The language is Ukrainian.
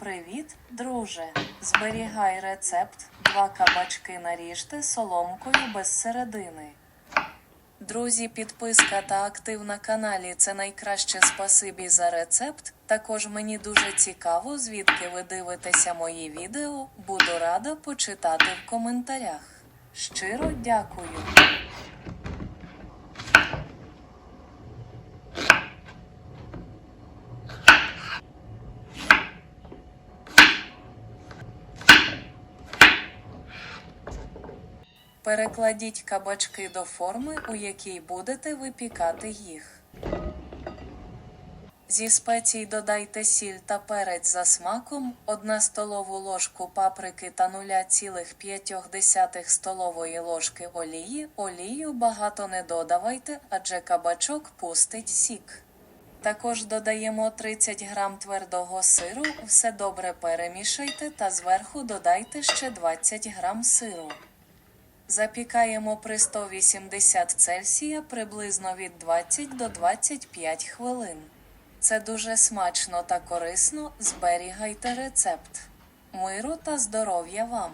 Привіт, друже! Зберігай рецепт. Два кабачки наріжте соломкою без середини. Друзі, підписка та актив на каналі це найкраще спасибі за рецепт. Також мені дуже цікаво, звідки ви дивитеся мої відео. Буду рада почитати в коментарях. Щиро дякую. Перекладіть кабачки до форми, у якій будете випікати їх. Зі спецій додайте сіль та перець за смаком, 1 столову ложку паприки та 0,5 столової ложки олії. Олію багато не додавайте, адже кабачок пустить сік. Також додаємо 30 грам твердого сиру, все добре перемішайте та зверху додайте ще 20 грам сиру. Запікаємо при 180 Цельсія приблизно від 20 до 25 хвилин. Це дуже смачно та корисно. Зберігайте рецепт. Миру та здоров'я вам!